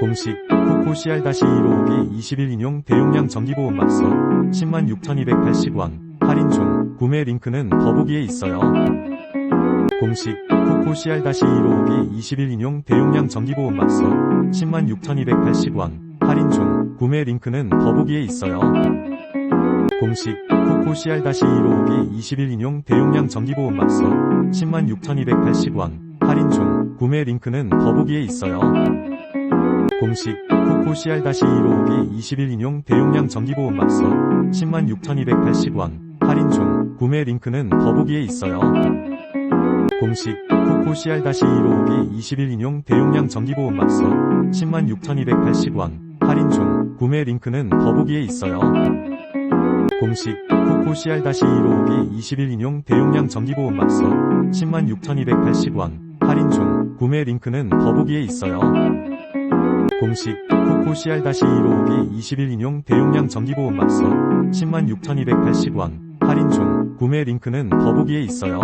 공식 코코 CR-155B 21인용 대용량 전기보험 막서 106,280원 할인 중 구매 링크는 더보기에 있어요. 공식 코코 CR-155B 21인용 대용량 전기보험 막서 106,280원 할인 중 구매 링크는 더보기에 있어요. 공식 코코 CR-155B 21인용 대용량 전기보험 막서 106,280원 할인 중 구매 링크는 더보기에 있어요. 공식 코코 CR-155B 21인용 대용량 전기보험 막서 106,280원 할인 중 구매 링크는 더보기에 있어요. 공식 코코 CR-155B 21인용 대용량 전기보험 막서 106,280원 할인 중 구매 링크는 더보기에 있어요. 공식 코코 CR-155B 21인용 대용량 전기보험 막서 106,280원 할인 중 구매 링크는 더보기에 있어요. 공식 코코 CR-155B 21인용 대용량 전기보험 막서 106,280원 할인 중 구매 링크는 더보기에 있어요.